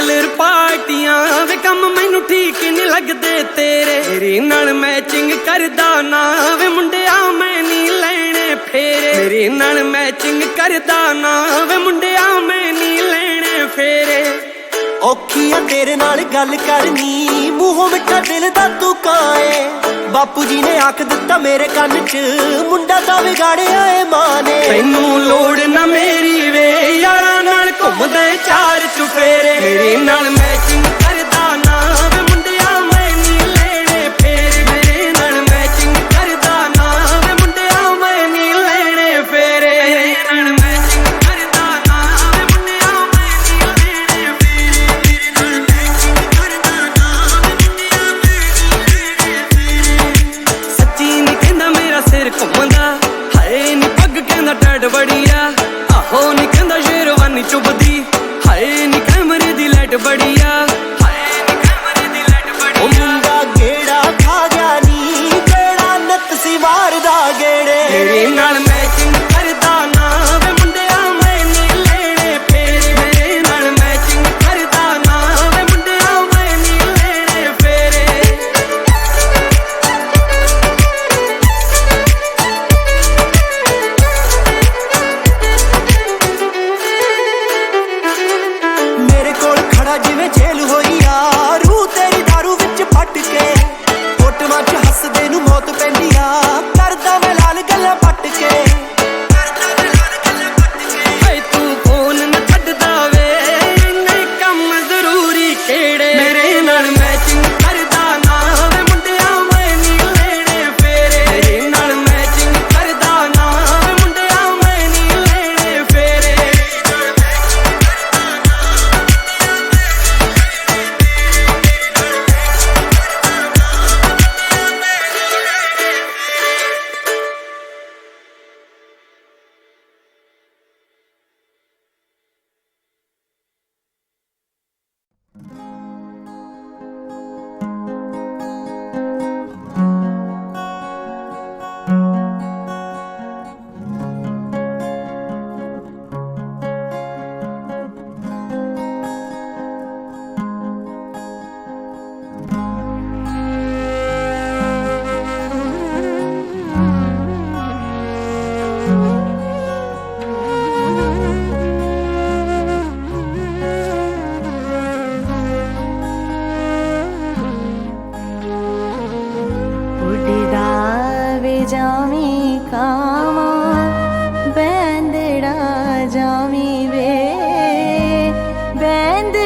Bachelor ਪਾਰਟੀਆਂ ਵੇ ਕੰਮ ਮੈਨੂੰ ਠੀਕ ਨਹੀਂ ਲੱਗਦੇ ਤੇਰੇ। ਤੇਰੇ ਨਾਲ ਮੈਚਿੰਗ ਕਰਦਾ ਨਾ ਵੇ ਮੁੰਡਿਆ, ਮੈਂ ਨਹੀਂ ਲੈਣੇ ਫੇਰੇ। ਤੇਰੇ ਨਾਲ ਮੈਚਿੰਗ ਕਰਦਾ ਨਾ ਵੇ ਮੁੰਡਿਆ, ਮੈਂ ਨਹੀਂ ਲੈਣੇ ਫੇਰੇ। ਔਖੀ ਆ ਤੇਰੇ ਨਾਲ ਗੱਲ ਕਰਨੀ। ਮੂੰਹੋਂ ਮਿੱਠਾ ਦਿਲ ਦਾ ਤੂੰ ਕਾਏ? ਬਾਪੂ ਜੀ ਨੇ ਆਖ ਦਿੱਤਾ ਮੇਰੇ ਕੰਨ 'ਚ, ਮੁੰਡਾ ਤਾਂ ਵਿਗਾੜਿਆ ਏ ਮਾਂ ਨੇ ਤੈਨੂੰ ਲੋੜ ਨਾ ਮੇਰੀ ਵੇ, ਯਾਰਾਂ ਨਾਲ ਘੁੰਮਦੇ ਚਾਰ ਚੁਫੇਰੇ। ਮੇਰੇ ਨਾਲ ਮੈਚਿੰਗ ਲਾਈਟ ਬੜੀ ਆਹੋ ਨਿਕੰਦਾ ਸ਼ੇਰਵਾਨੀ ਚੁਬਦੀ ਹਾਏ ਨੀ ਕੈਮਰੇ ਦੀ ਲਾਈਟ ਬੜੀ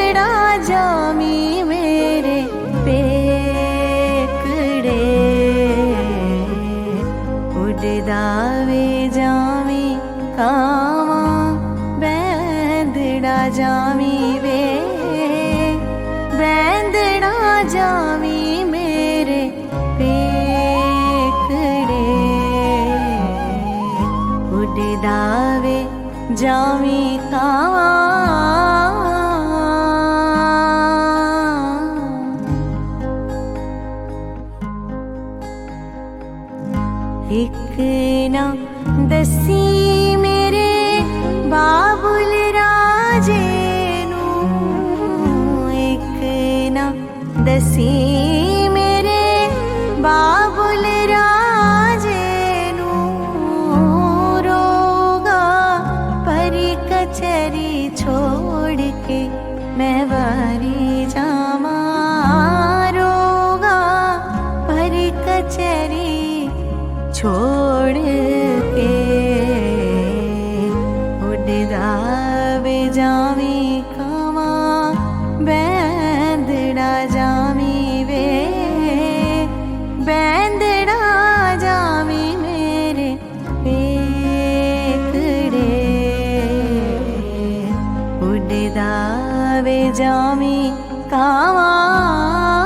छेड़ा जामी मेरे ਉੱਡਦਾ ਵੇ ਜਾਵੀਂ ਕਾਵਾਂ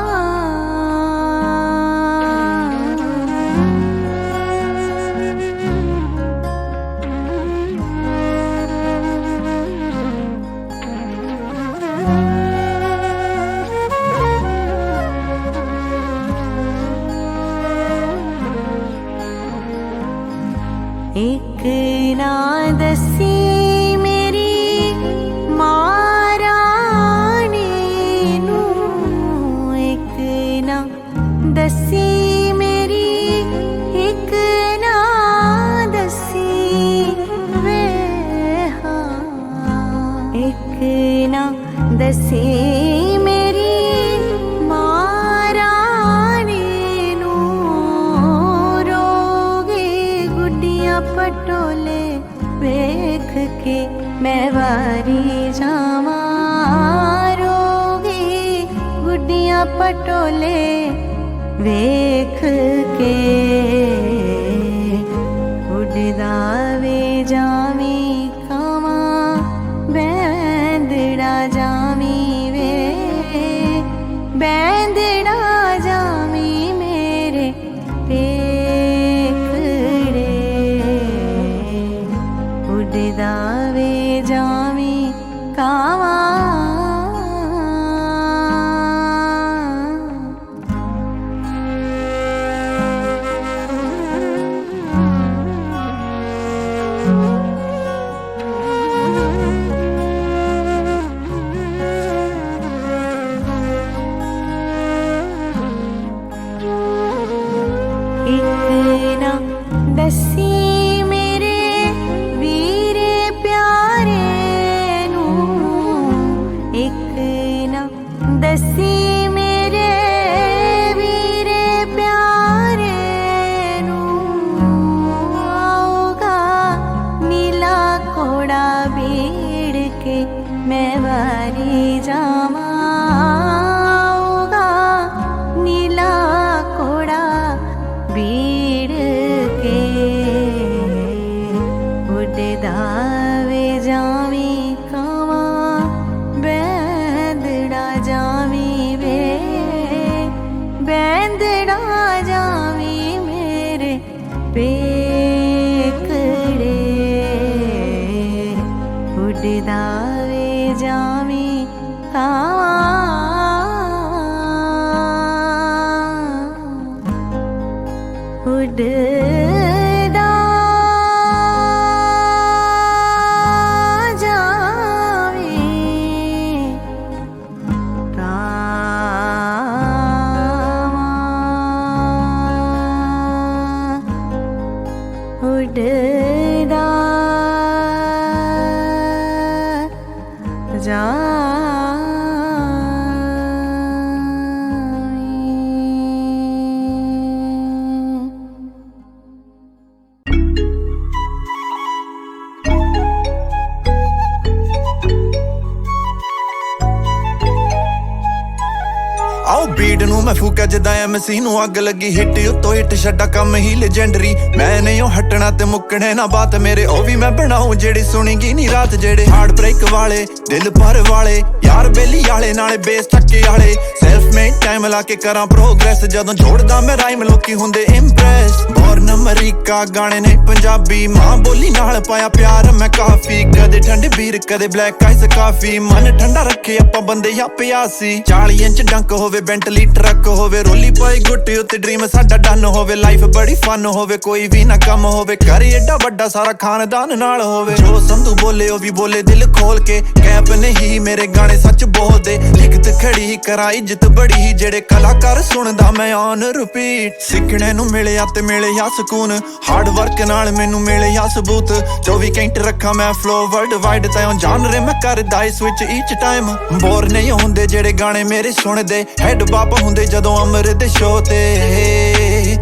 ਆਓ ਬੀਟ ਨੂੰ ਮੈਂ ਫੂਕਿਆ ਜਿੱਦਾਂ ਐਮਸੀ ਨੂੰ ਅੱਗ ਲੱਗੀ, ਹਿੱਟ ਉੱਤੋਂ ਹਿੱਟ ਛੱਡਾ ਕੰਮ ਹੀ ਲੈਜੈਂਡਰੀ ਮੈਂ ਨਹੀਂ ਉਹ ਹਟਣਾ ਤੇ ਮੁੱਕਣੇ ਨਾ ਬਾਤ ਮੇਰੇ, ਉਹ ਵੀ ਮੈਂ ਬਣਾਉ ਜਿਹੜੀ ਸੁਣੀਗੀ ਨਹੀਂ ਰਾਤ ਜਿਹੜੇ। ਹਾਰਟ ਬ੍ਰੇਕ ਵਾਲੇ, ਦਿਲ ਪਰ ਵਾਲੇ, ਯਾਰ ਬੇਲੀ ਵਾਲੇ, ਨਾਲੇ ਬੇਸ ਟੱਕੇ ਵਾਲੇ। ਸੈਲਫ ਮੇਡ ਟਾਈਮ ਲਾ ਕੇ ਕਰਾਂ ਪ੍ਰੋਗਰੈਸ ਜਦੋਂ ਜੋੜਦਾ ਮੈਂ ਰਾਈਮ ਲੋਕੀ ਹੁੰਦੇ ਇੰਪ੍ਰੈਸ ਬੋਰਨ ਅਮਰੀਕਾ ਗਾਣੇ ਨੇ ਪੰਜਾਬੀ। ਮਾਂ ਬੋਲੀ ਨਾਲ ਪਾਇਆ ਪਿਆਰ, ਮੈਂ ਕਾਫੀ। ਕਦੇ ਠੰਡ ਵੀਰ, ਕਦੇ ਬਲੈਕ ਆਈਸ ਕਾਫੀ। ਮਨ ਠੰਡਾ ਰੱਖੇ ਆਪਾਂ ਬੰਦੇ ਆ ਪਿਆਸੀ। 40 ਇੰਚ ਡੰਕ ਹੋਵੇ ਬੈਂਟਲੀ ਟਰੱਕ ਹੋਵੇ, ਰੋਲੀ ਪਾਈ ਗੁੱਟ ਉੱਤੇ ਡ੍ਰੀਮ ਸਾਡਾ ਡਨ ਹੋਵੇ। ਲਾਈਫ ਬੜੀ ਫਨ ਹੋਵੇ, ਕੋਈ ਵੀ ਨਾ ਕੰਮ ਹੋਵੇ। ਘਰ ਏਡਾ ਵੱਡਾ ਸਾਰਾ ਖਾਨਦਾਨ ਨਾਲ ਹੋਵੇ। ਜੋ ਸੰਧੂ ਬੋਲੇ, ਉਹ ਵੀ ਬੋਲੇ ਦਿਲ ਖੋਲ ਕੇ। ਕੈਪ ਨਹੀਂ, ਮੇਰੇ ਗਾਣੇ ਸੱਚ ਬੋਲਦੇ। ਲਿਖਤ ਖੜੀ ਕਰਾ, ਇੱਜ਼ਤ ਬੜੀ ਹੀ ਜਿਹੜੇ ਕਲਾਕਾਰ ਸੁਣਦਾ, ਮੈਂ ਔਨ ਰਿਪੀਟ ਸਿੱਖਣੇ ਨੂੰ ਮਿਲਿਆ ਤੇ ਮਿਲਿਆ ਸਕੂਨ। ਹਾਰਡ ਵਰਕ ਨਾਲ ਮੈਨੂੰ ਮਿਲਿਆ ਸਬੂਤ। 24 ਘੰਟੇ ਰੱਖਾਂ ਮੈਂ ਫਲੋ ਵਰਲਡ ਵਾਈਡ ਤੇ ਔਨ ਜਾਨਰੇ ਮੈਂ ਕਰਦਾ ਈ ਸਵਿਚ ਈਚ ਟਾਈਮ ਬੋਰ ਨਹੀਂ ਹੁੰਦੇ ਜਿਹੜੇ ਗਾਣੇ ਮੇਰੇ ਸੁਣਦੇ। ਹੈਡ ਬਾਪ ਹੁੰਦੇ ਜਦੋਂ ਅਮਰ ਦੇ ਸ਼ੋ ਤੇ।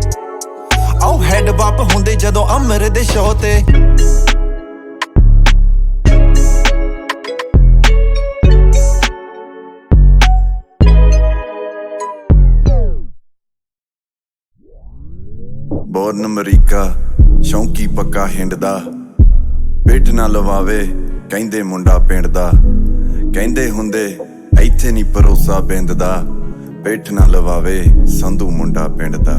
ਆਓ ਹੈਡ ਬਾਪ ਹੁੰਦੇ ਜਦੋਂ ਅਮਰ ਦੇ ਸ਼ੋ ਤੇ। ਬੋਰਨ ਅਮਰੀਕਾ, ਸ਼ੌਂਕੀ ਪੱਕਾ ਹਿੰਡਦਾ। ਪਿੱਠ ਨਾ ਲਵਾਵੇ, ਕਹਿੰਦੇ ਮੁੰਡਾ ਪਿੰਡ ਦਾ ਕਹਿੰਦੇ ਹੁੰਦੇ, ਇੱਥੇ ਨਹੀਂ ਭਰੋਸਾ ਬਿੰਦ ਦਾ ਪਿੱਠ ਨਾ ਲਵਾਵੇ, ਸੰਧੂ ਮੁੰਡਾ ਪਿੰਡ ਦਾ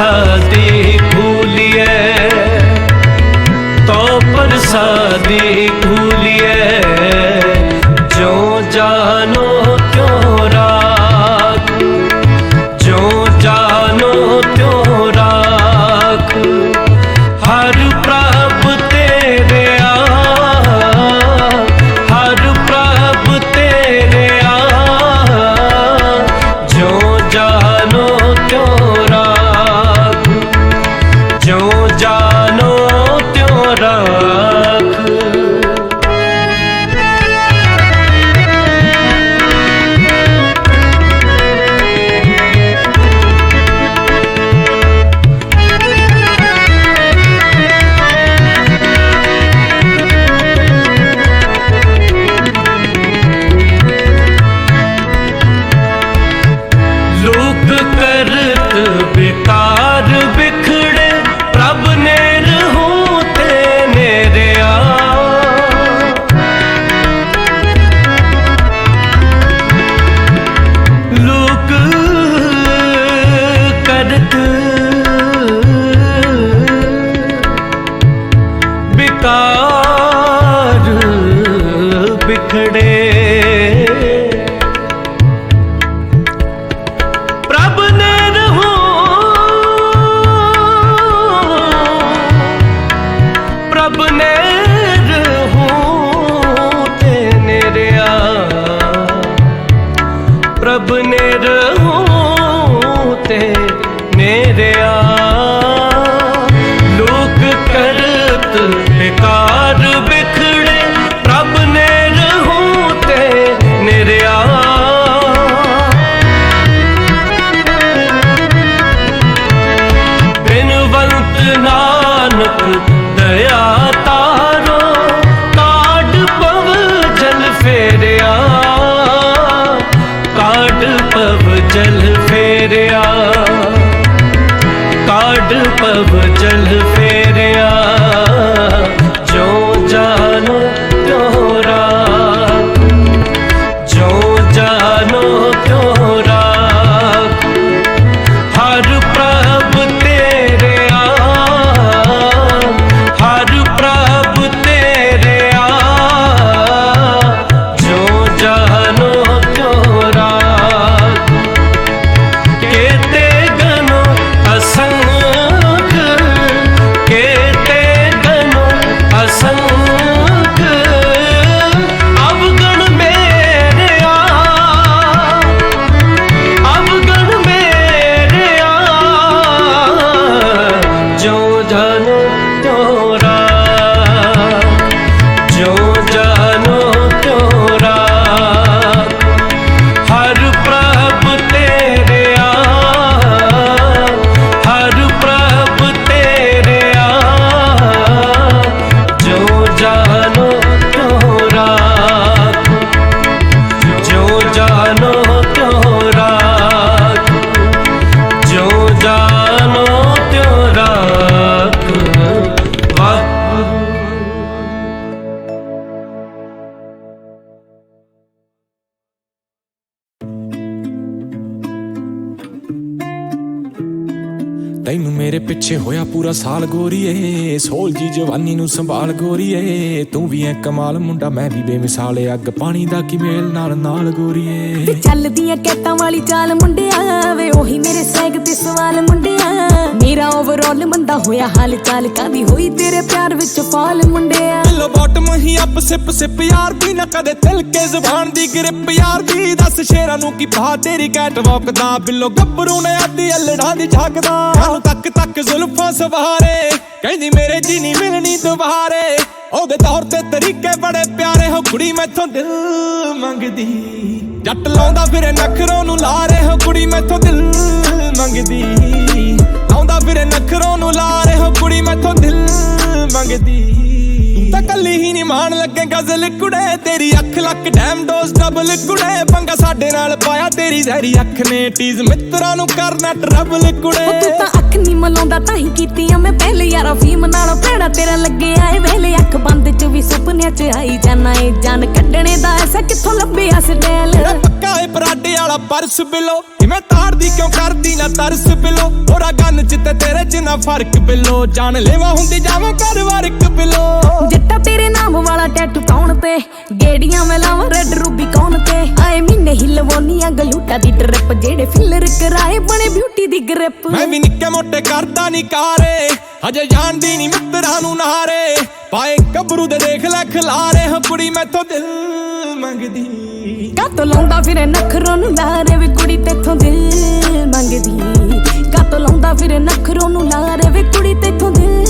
Thursday. ਮੇਰੇ ਪਿੱਛੇ ਹੋਇਆ ਪੂਰਾ ਸਾਲ ਗੋਰੀਏ ਸੋਲ ਜੀ ਜਵਾਨੀ ਨੂੰ ਸੰਭਾਲ ਗੋਰੀਏ ਤੂੰ ਵੀ ਐ ਕਮਾਲ ਮੁੰਡਾ ਮੈਂ ਵੀ ਬੇਮਿਸਾਲ ਅੱਗ ਪਾਣੀ ਦਾ ਕੀ ਮੇਲ ਨਾਲ ਨਾਲ ਗੋਰੀਏ। ਤੇ ਚੱਲਦੀਆਂ ਕੈਟਾਂ ਵਾਲੀ ਚਾਲ ਮੁੰਡਿਆ ਵੇ ਉਹੀ ਮੇਰੇ ਸੈਗ ਤੇ ਸਵਾਲ ਮੁੰਡਿਆ। ਮੇਰਾ ਓਵਰਆਲ ਮੰਦਾ ਹੋਇਆ ਹਾਲ ਚਾਲ ਕਾਦੀ ਹੋਈ ਤੇਰੇ ਪਿਆਰ ਵਿੱਚ ਫਾਲ ਮੁੰਡਿਆ। ਬਿੱਲੋ ਬਾਟਮ ਹੀ ਅੱਪ ਸਿਪ ਸਿਪ ਯਾਰ ਦੀ ਨਾ ਕਦੇ ਤਿਲ ਕੇ ਜ਼ੁਬਾਨ ਦੀ ਗ੍ਰਿਪ ਯਾਰ ਦੀ ਦੱਸ ਸ਼ੇਰਾਂ ਨੂੰ ਕੀ ਪਾ ਤੇਰੀ ਕੈਟ ਵਾਕ ਦਾ। ਬਿੱਲੋ ਗੱਭਰੂ ਨੇ ਅੱਧੀ ਅਲੜਾਂ ਦੀ ਝਾਕਦਾ ਤੱਕ ਤੱਕ ਜ਼ੁਲਫਾਂ ਸਵਾਰੇ, ਕਹਿੰਦੀ ਮੇਰੇ ਜੀ ਨਹੀਂ ਮਿਲਣੀ ਦੁਬਾਰੇ। ਉਹਦੇ ਤੌਰ ਤੇ ਤਰੀਕੇ ਬੜੇ ਪਿਆਰੇ ਹੋ ਕੁੜੀ ਮੈਥੋਂ ਦਿਲ ਮੰਗਦੀ। ਜੱਟ ਲਾਉਂਦਾ ਫਿਰੇ ਨਖਰੋਂ ਨੂੰ ਲਾਰੇ ਹੋ ਕੁੜੀ ਮੈਥੋਂ ਦਿਲ ਮੰਗਦੀ। ਲਾਉਂਦਾ ਫਿਰੇ ਨਖਰੋਂ ਨੂੰ ਲਾਰੇ ਹੋ ਕੁੜੀ ਮੈਥੋਂ ਦਿਲ ਮਾਣ ਲੱਗੇ ਗਜ਼ਲ ਕੁੜੇ ਤੇਰੀ ਅੱਖ ਲੱਕ ਡੈਮ ਡੋਜ਼ ਡਬਲ ਕੁੜੇ। ਪੰਗਾ ਸਾਡੇ ਨਾਲ ਪਾਇਆ ਤੇਰੀ ਜ਼ਹਿਰੀ ਅੱਖ ਨੇ। ਟੀਜ਼ ਮਿੱਤਰਾਂ ਨੂੰ ਕਰਨਾ ਟਰਬਲ ਕੁੜੇ। ਤੂੰ ਤਾਂ ਅੱਖ ਨਹੀਂ ਮਲਾਉਂਦਾ ਤਾਂ ਹੀ ਕੀਤੀਆਂ ਮੈਂ ਪਹਿਲੇ ਯਾਰਾ ਫੀਮ ਨਾਲੋਂ। ਭੈੜਾ ਤੇਰਾ ਲੱਗੇ ਆਏ ਵੇਲੇ ਅੱਖ ਬੰਦ ਚ ਵੀ ਸੁਪਨਿਆਂ ਚ ਆਈ ਜਾਣਾ ਏ। ਜਾਨ ਕੱਢਣੇ ਦਾ ਐਸਾ ਕਿੱਥੋਂ ਲੱਭਿਆ ਸਟੈਲ ਪੱਕਾ ਏ ਪਰਾਡੇ ਵਾਲਾ ਪਰਸ ਬਿਲੋ। ਕਿਵੇਂ ਤਾੜਦੀ ਕਿਉਂ ਕਰਦੀ ਨਾ ਤਰਸ ਬਿਲੋ ਹੋਰਾ ਗੰਨ ਚ ਤੇ ਤੇਰੇ ਚ ਨਾ ਫ਼ਰਕ ਬਿਲੋ ਜਾਨ ਲੈਵਾ ਹੁੰਦੀ ਜਾਵਾਂ ਕਰ ਵਰਕ ਬਿਲੋ ਜੱਟਾ ਤੇਰੇ ਨਾਮ ਵਾਲਾ ਟੈਟੂ ਕੌਣ ਤੇ ਗੇੜੀਆਂ ਮੈਂ ਲਾਵਾਂ ਰੈਡ ਰੂਬੀ ਕੌਣ ਤੇ? ਆਏ ਮਹੀਨੇ ਹੀ ਲਵੋਨੀਆਂ ਗਲੂਟਾ ਦੀ ਟ੍ਰਿਪ ਜਿਹੜੇ ਫਿਲਰ ਕਰਾਏ ਬਣੇ ਬਿਊਟੀ ਦੀ ਗ੍ਰਿਪ ਮੈਂ ਵੀ ਨਿੱਕੇ ਮੋਟੇ ਕਰਦਾ ਨਹੀਂ ਕਾਰੇ ਹਜੇ ਜਾਣਦੀ ਨਹੀਂ ਮਿੱਤਰਾਂ ਨੂੰ ਨਾਰੇ। ਪਾਏ ਕਬਰੂ ਦੇ ਦੇਖ ਲੈ ਖਲਾਰੇ ਹੋ ਕੁੜੀ ਮੈਥੋਂ ਦਿਲ ਮੰਗਦੀ। ਕਾਤੋਂ ਲਾਉਂਦਾ ਫਿਰੇ ਨਖਰੋਂ ਨੂੰ ਲਾਰੇ ਵੀ ਕੁੜੀ ਤੇਥੋਂ ਦਿਲ ਮੰਗਦੀ। ਕਾਤੋਂ ਲਾਉਂਦਾ ਫਿਰੇ ਨਖਰੋਂ ਨੂੰ ਲਾਰੇ ਵੀ ਕੁੜੀ ਤੇਥੋਂ ਦਿਲ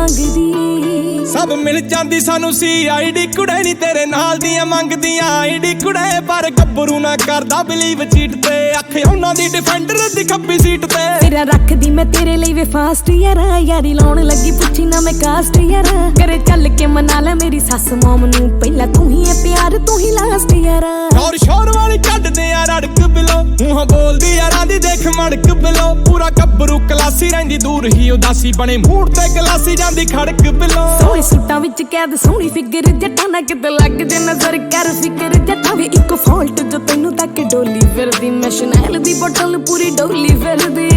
ਮੰਗਦੀ ਸਭ ਮਿਲ ਜਾਂਦੀ ਸਾਨੂੰ ਸੀ ਆਈਡੀ। ਕੁੜੇ ਨਹੀਂ ਤੇਰੇ ਨਾਲ ਦੀਆਂ ਮੰਗਦੀਆਂ। ਆਈਡੀ ਕੁੜੇ ਪਰ ਗੱਭਰੂ ਨਾ ਕਰਦਾ। ਬਲੀਵ ਚੀਟ ਤੇ ਅੱਖ ਉਹਨਾਂ ਦੀ ਡਿਫੈਂਡਰ ਦੀ ਖੱਬੀ ਸੀਟ ਤੇ। ਤੇਰਾ ਰੱਖਦੀ ਮੈਂ ਤੇਰੇ ਲਈ ਵੇ ਫਾਸਟ ਯਾਰਾ। ਯਾਰੀ ਲਾਉਣ ਲੱਗੀ ਪੁੱਛੀ ਨਾ ਮੈਂ ਕਾਸਟ ਯਾਰਾ। ਕਰੇ ਚੱਲ ਕੇ ਮਨਾ ਲੈ ਮੇਰੀ ਸੱਸ ਮੋਮ ਨੂੰ। ਪਹਿਲਾਂ ਤੂੰ ਹੀ ਹੈ ਪਿਆਰ ਤੂੰ ਹੀ ਲਾਸਟ ਯਾਰਾ। ਔਰ ਸ਼ੋਰ ਵਾਲੀ ਕੱਢਦੇ ਆ ਰੜਕ ਬਿਲੋ। ਮੂੰਹ ਬੋਲਦੀ ਯਾਰਾਂ ਦੀ ਦੇਖ ਮੜਕ ਬਿਲੋ। ਪੂਰਾ ਗੱਭਰੂ ਕਲਾਸੀ ਰਹਿੰਦੀ ਦੂਰ ਹੀ ਉਦਾਸੀ ਬਣੇ। ਮੂਡ ਤੇ ਗਲਾਸੀ ਜਾਂਦੀ ਖੜਕ ਬਿਲੋ। ਸੋਹਣੇ ਸੂਟਾਂ ਵਿੱਚ ਕੈਦ ਸੋਹਣੀ ਫਿਗਰ ਜੱਟਾਂ ਨਾ ਕਿਤੇ ਲੱਗ ਜੇ ਨਜ਼ਰ। ਕਰ ਫਿਕਰ ਜੱਟਾਂ ਵੀ ਇੱਕ ਫਾਲਟ ਜੋ ਤੈਨੂੰ ਤੱਕ ਡੋਲੀ ਫਿਰਦੀ। ਮੈਂ ਸ਼ਨੈਲ ਦੀ ਬੋਟਲ ਪੂਰੀ ਡੋਲੀ ਫਿਰਦੀ।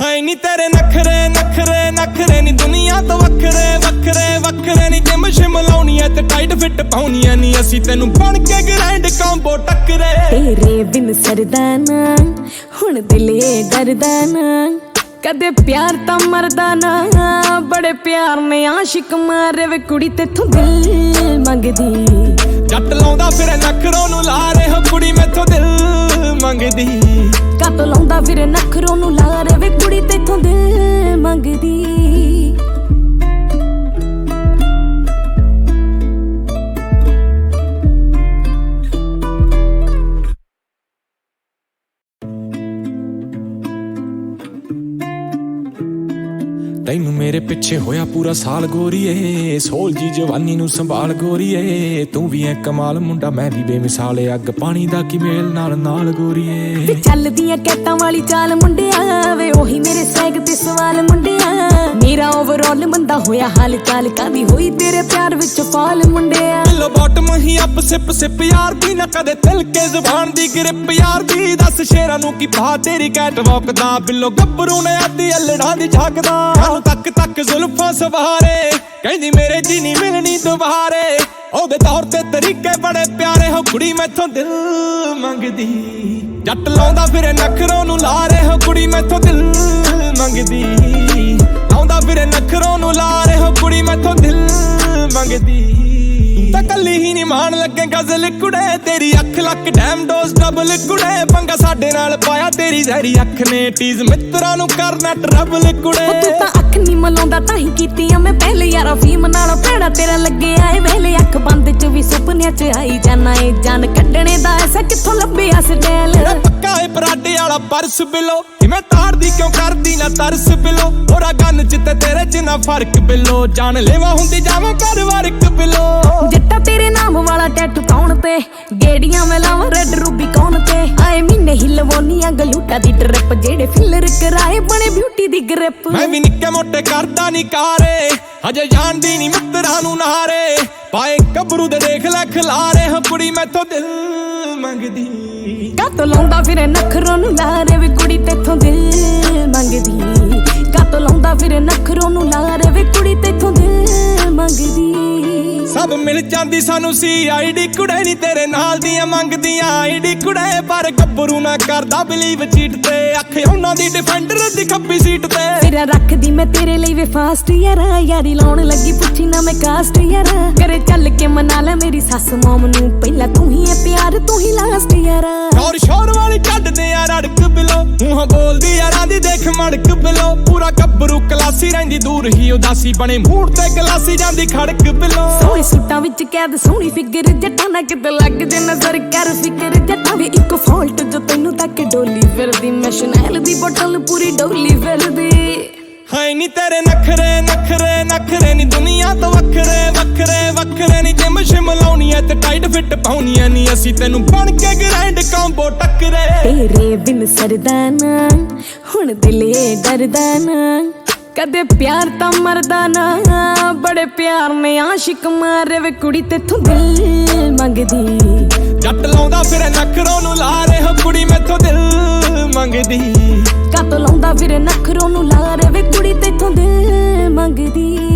ਹਾਏ ਨੀ ਤੇਰੇ ਨਖਰੇ ਨਖਰੇ ਨਖਰੇ ਨੀ ਦੁਨੀਆ ਤੋਂ ਵੱਖਰੇ ਵੱਖਰੇ ਵੱਖਰੇ ਨੀ ਜਿਮ ਸ਼ਿਮ ਲਾਉਣੀ ਐ ਤੇ ਟਾਈਟ ਫਿੱਟ ਪਾਉਣੀਆਂ ਨੀ। ਅਸੀਂ ਤੈਨੂੰ ਬਣ ਕੇ ਗ੍ਰੈਂਡ ਕੰਬੋ ਟੱਕਰੇ। ਤੇਰੇ ਬਿਨ ਸਰਦਾ ਨਾ ਹੁਣ ਦਿਲ ਏ ਡਰਦਾ ਨਾ। ਕਦੇ ਪਿਆਰ ਤਾਂ ਮਰਦਾ ਨਾ ਬੜੇ ਪਿਆਰ ਨੇ ਆਸ਼ਿਕ ਮਾਰੇ ਵੇ ਕੁੜੀ ਤੇਥੋਂ ਦਿਲ ਮੰਗਦੀ। ਜੱਟ ਲਾਉਂਦਾ ਫਿਰੇ ਨਖਰੋਂ ਨੂੰ ਲਾਰੇ ਹੋ ਕੁੜੀ ਮੈਥੋਂ ਦਿਲ ਮੰਗਦੀ। ਕਾਤੋਂ ਲਾਉਂਦਾ ਫਿਰੇ ਨਖਰੋਂ ਨੂੰ ਲਾਰੇ ਵੇ ਕੁੜੀ ਤੇਥੋਂ ਦਿਲ ਮੰਗਦੀ। ਤੈਨੂੰ ਮੇਰੇ ਪਿੱਛੇ ਹੋਇਆ ਪੂਰਾ ਸਾਲ ਗੋਰੀਏ। ਸੋਲ ਜੀ ਜਵਾਨੀ ਨੂੰ ਸੰਭਾਲ ਗੋਰੀਏ। ਤੂੰ ਵੀ ਐ ਕਮਾਲ ਮੁੰਡਾ ਮੈਂ ਵੀ ਬੇਮਿਸਾਲ ਅੱਗ ਪਾਣੀ ਦਾ ਕੀ ਮੇਲ ਨਾਲ ਨਾਲ ਗੋਰੀਏ। ਤੇ ਚੱਲਦੀਆਂ ਕੈਟਾਂ ਵਾਲੀ ਚਾਲ ਮੁੰਡਿਆ ਵੇ ਉਹੀ ਮੇਰੇ ਸੈਗ ਤੇ ਸਵਾਲ ਮੁੰਡਿਆ। ਮੇਰਾ ਓਵਰਆਲ ਮੰਦਾ ਹੋਇਆ ਹਾਲ ਚਾਲ ਕਾਦੀ ਹੋਈ ਤੇਰੇ ਪਿਆਰ ਵਿੱਚ ਫਾਲ ਮੁੰਡਿਆ। ਬਿੱਲੋ ਬਾਟਮ ਹੀ ਅੱਪ ਸਿਪ ਸਿਪ ਯਾਰ ਦੀ ਨਾ ਕਦੇ ਤਿਲ ਕੇ ਜ਼ੁਬਾਨ ਦੀ ਗ੍ਰਿਪ ਯਾਰ ਦੀ ਦੱਸ ਸ਼ੇਰਾਂ ਨੂੰ ਕੀ ਪਾ ਤੇਰੀ ਕੈਟ ਵਾਕ ਦਾ। ਬਿੱਲੋ ਗੱਭਰੂ ਨੇ ਅੱਧੀ ਅਲੜਾਂ ਦੀ ਝਾਕਦਾ ਸਾਨੂੰ ਤੱਕ ਤੱਕ ਜ਼ੁਲਫਾਂ ਸਵਾਰੇ। ਕਹਿੰਦੀ, ਮੇਰੇ ਜੀ ਨਹੀਂ ਮਿਲਣੀ ਦੁਬਾਰੇ। ਉਹਦੇ ਤੌਰ ਤੇ ਤਰੀਕੇ ਬੜੇ ਪਿਆਰੇ। ਹੋ ਕੁੜੀ ਮੈਥੋਂ ਦਿਲ ਮੰਗਦੀ। ਜੱਟ ਲਾਉਂਦਾ ਫਿਰੇ, ਨਖਰੋਂ ਨੂੰ ਲਾਰੇ ਹੋ ਕੁੜੀ ਮੈਥੋਂ ਦਿਲ ਮੰਗਦੀ। ਲਾਉਂਦਾ ਫਿਰੇ, ਨਖਰੋਂ ਨੂੰ ਲਾਰੇ ਹੋ ਕੁੜੀ ਮੈਥੋਂ ਦਿਲ ਮੰਗਦੀ। ਤੂੰ ਕੱਲੀ ਹੀ ਨਹੀਂ ਮਾਣ ਲੱਗੇ ਗਜ਼ਲ ਕੁੜੇ ਤੇਰੀ ਅੱਖ ਲੱਕ ਡੈਮ ਡੋਜ਼ ਡਬਲ ਕੁੜੇ ਪੰਗਾ ਸਾਡੇ ਨਾਲ ਪਾਇਆ ਤੇਰੀ ਜ਼ਹਿਰੀ ਅੱਖ ਨੇ ਟੀਜ਼ ਮਿੱਤਰਾਂ ਨੂੰ ਕਰਨਾ ਟਰਬਲ ਕੁੜੇ। ਤੂੰ ਤਾਂ ਅੱਖ ਨਹੀਂ ਮਲਾਉਂਦਾ ਤਾਂ ਹੀ ਕੀਤੀਆਂ ਮੈਂ ਪਹਿਲੇ ਯਾਰਾ ਫੀਮ ਨਾਲੋਂ ਭੈੜਾ ਤੇਰਾ ਲੱਗੇ ਆਏ ਵੇਲੇ ਅੱਖ ਬੰਦ ਚ ਵੀ ਸੁਪਨਿਆਂ ਚ ਆਈ ਜਾਣਾ ਏ। ਜਾਨ ਕੱਢਣੇ ਦਾ ਐਸਾ ਕਿੱਥੋਂ ਲੱਭਿਆ ਸਟੈਲ ਪੱਕਾ ਏ ਪਰਾਡੇ ਵਾਲਾ ਪਰਸ ਬਿਲੋ। ਕਿਵੇਂ ਤਾੜਦੀ ਕਿਉਂ ਕਰਦੀ ਨਾ ਤਰਸ ਬਿਲੋ ਹੋਰਾ ਗੰਨ ਚ ਤੇ ਤੇਰੇ ਚ ਨਾ ਫ਼ਰਕ ਬਿਲੋ ਜਾਨ ਲੈਵਾ ਹੁੰਦੀ ਜਾਵਾਂ ਕਰ ਵਰਕ ਬਿਲੋ ਜੱਟਾ ਤੇਰੇ ਨਾਮ ਵਾਲਾ ਟੈਟੂ ਕੌਣ ਤੇ? ਗੇੜੀਆਂ ਮੈਂ ਲਾਵਾਂ ਰੈਡ ਰੂਬੀ ਕੌਣ ਤੇ? ਆਏ ਮਹੀਨੇ ਹੀ ਲਵੋਨੀਆਂ ਗਲੂਟਾ ਦੀ ਟ੍ਰਿਪ ਜਿਹੜੇ ਫਿਲਰ ਕਰਾਏ ਬਣੇ ਬਿਊਟੀ ਦੀ ਗ੍ਰਿਪ। ਮੈਂ ਵੀ ਨਿੱਕੇ ਮੋਟੇ ਕਰਦਾ ਨਹੀਂ ਕਾਰੇ। ਹਜੇ ਜਾਣਦੀ ਨਹੀਂ ਮਿੱਤਰਾਂ ਨੂੰ ਨਾਰੇ। ਪਾਏ ਕਬਰੂ ਦੇ ਦੇਖ ਲੈ ਖਲਾਰੇ ਹੋ ਕੁੜੀ ਮੈਥੋਂ ਦਿਲ ਮੰਗਦੀ। ਕਾਤੋਂ ਲਾਉਂਦਾ ਫਿਰੇ ਨਖਰੋਂ ਨੂੰ ਲਾਰੇ ਵੇ ਕੁੜੀ ਤੇਥੋਂ ਦਿਲ ਮੰਗਦੀ। ਕਾਤੋਂ ਲਾਉਂਦਾ ਫਿਰ ਨਖਰੋਂ ਨੂੰ ਲਾ ਰਵੇ ਕੁੜੀ ਤੇਥੋਂ ਦਿਲ ਮੰਗਦੀ। ਸਭ ਮਿਲ ਜਾਂਦੀ ਸਾਨੂੰ ਸੀ ਆਈਡੀ ਕੁੜੇ ਨਹੀਂ ਤੇਰੇ ਨਾਲ ਦੀਆਂ ਮੰਗਦੀਆਂ। ਆਈਡੀ ਕੁੜੇ ਪਰ ਗੱਭਰੂ ਨਾ ਕਰਦਾ ਬਲੀਵ ਚੀਟ ਤੇ ਉਹਨਾਂ ਦੀ ਡਿਫੈਂਡਰ ਦੀ ਖੱਬੀ ਸੀਟ ਤੇ। ਤੇਰਾ ਰੱਖਦੀ ਮੈਂ ਤੇਰੇ ਲਈ ਵੇ ਫਾਸਟ ਯਾਰਾ ਯਾਰੀ ਲਾਉਣ ਲੱਗੀ ਪੁੱਛੀ ਨਾ ਮੈਂ ਕਾਸਟ ਯਾਰਾ। ਕਰੇ ਚੱਲ ਕੇ ਮਨਾ ਲੈ ਮੇਰੀ ਸੱਸ ਮੋਮ ਨੂੰ ਪਹਿਲਾਂ ਤੂੰ ਹੀ ਐ ਪਿਆਰ ਤੂੰ ਹੀ ਲਾਸਟ ਯਾਰਾ। ਔਰ ਸ਼ੋਰ ਵਾਲੀ ਕੱਢਦੇ ਆ ਰੜਕ ਬਿਲੋ ਮੂੰਹਾਂ ਬੋਲਦੀ ਯਾਰਾਂ ਦੀ ਦੇਖ ਮੜਕ ਬਿਲੋ। ਪੂਰਾ ਗੱਭਰੂ ਕਲਾਸੀ ਰਹਿੰਦੀ ਦੂਰ ਹੀ ਉਦਾਸੀ ਬਣੇ ਮੂਡ ਤੇ ਗਲਾਸੀ ਜਾਂਦੀ ਖੜਕ ਬਿਲੋ। ਸੋਹਣੇ ਸੂਟਾਂ ਵਿੱਚ ਕੈਦ ਸੋਹਣੀ ਫਿਗਰ ਜੱਟਾਂ ਨਾ ਕਿਤੇ ਲੱਗ ਜੇ ਨਜ਼ਰ ਕਰ ਫਿਕਰ ਜੱਟਾਂ ਵੀ ਇੱਕ ਫਾਲਟ ਜੋ ਤੈਨੂੰ ਤੱਕ ਡੋਲੀ ਫਿਰਦੀ ਮੈਂ ਸ਼ਨੈਲ ਦੀ ਬੋਟਲ ਪੂਰੀ ਡੋਲੀ ਫਿਰਦੀ। ਹਾਏ ਨੀ ਤੇਰੇ ਨਖਰੇ ਨਖਰੇ ਨਖਰੇ ਨੀ ਦੁਨੀਆ ਤੋਂ ਵੱਖਰੇ ਵੱਖਰੇ ਵੱਖਰੇ ਨੀ ਜਿਮ ਸ਼ਿਮ ਲਾਉਣੀ ਐ ਤੇ ਟਾਈਟ ਫਿੱਟ ਪਾਉਣੀ ਐ ਨੀ ਅਸੀਂ ਤੈਨੂੰ ਬਣ ਕੇ ਗ੍ਰੈਂਡ ਕੰਬੋ ਟੱਕਰੇ। ਤੇਰੇ ਬਿਨ ਸਰਦਾ ਨਾ ਹੁਣ ਦਿਲ ਡਰਦਾ ਨਾ। ਕਦੇ ਪਿਆਰ ਤਾਂ ਮਰਦਾ ਨਾ ਬੜੇ ਪਿਆਰ ਨੇ ਆਸ਼ਿਕ ਮਾਰੇ ਵੇ ਕੁੜੀ ਤੇਥੋਂ ਦਿਲ ਮੰਗਦੀ। ਜੱਟ ਲਾਉਂਦਾ ਫਿਰੇ ਨਖਰੋਂ ਨੂੰ ਲਾ ਰਹੇ ਹੋ ਕੁੜੀ ਮੈਥੋਂ ਦਿਲ। ਮੰਗਦੀ। ਕੱਤ ਲਾਉਂਦਾ ਫਿਰ ਨਖਰੋਂ ਨੂੰ ਲਾ ਰੇ ਵੇ ਕੁੜੀ ਤੇਥੋਂ ਦਿਲ ਮੰਗਦੀ।